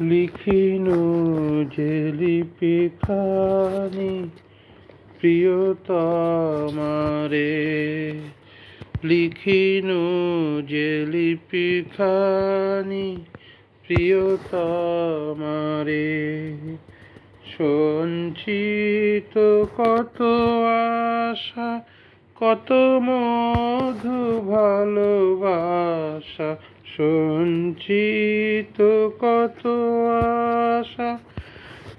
লিখিনু যে লিপিখানি প্রিয়তমারে। লিখিনু যে লিপিখানি প্রিয়তমারে। সঞ্চিত কত আশা কত মধু ভালোবাসা সঞ্চিত কত আশা।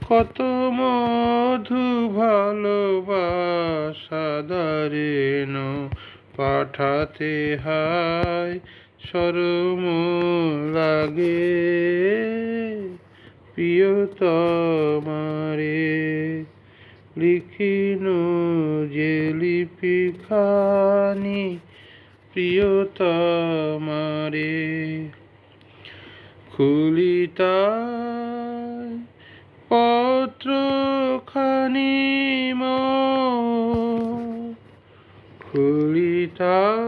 কত মধু ভালোবাসা দারেন পাঠাতে হায়, সরম লাগে। প্রিয়তমারে লিখিনু যে লিপিখানি প্রিয়তমারে। খুলিতায় পত্রখানি খুলিতায়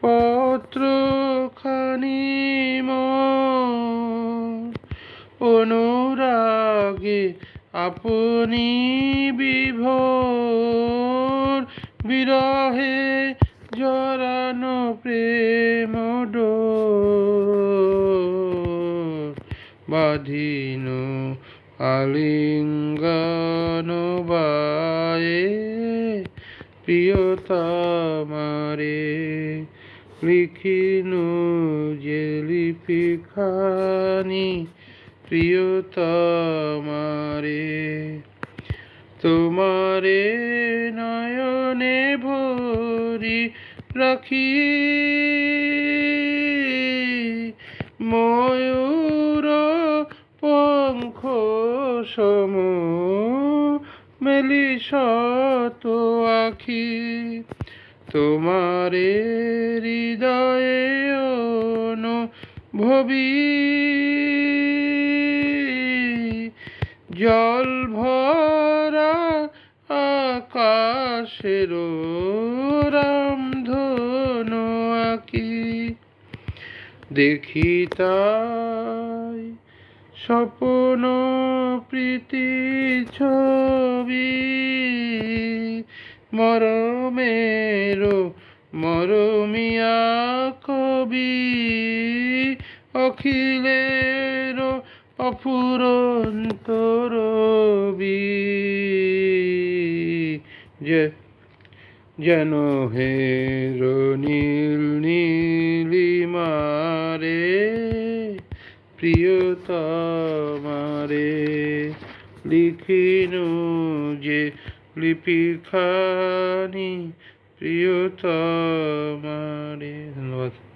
পত্রখানি অনুরাগে আপনি বিভোর বিরহে জরানো প্রেম বাঁধিন আলিঙ্গন বায়ে প্রিয়তমারে লিখিনু যে লিপিখানি প্রিয়তমারে তোমারে নয়নে ভরি রাখি। ময়ূর পঙ্খ সম মেলি শত আখি। তোমারে হৃদয়ে ভবি জল ভরা আকাশের রামধনু আঁকি। দেখি তাই স্বপ্ন প্রীতি ছবি। মরমেরো মরমিয়া কবি। অখিলের অফুরন্ত রবি যে যেন হে নীল নীলিমারে প্রিয়তমারে লিখিনু যে লিপিখানি প্রিয়তমারে। ধন্যবাদ।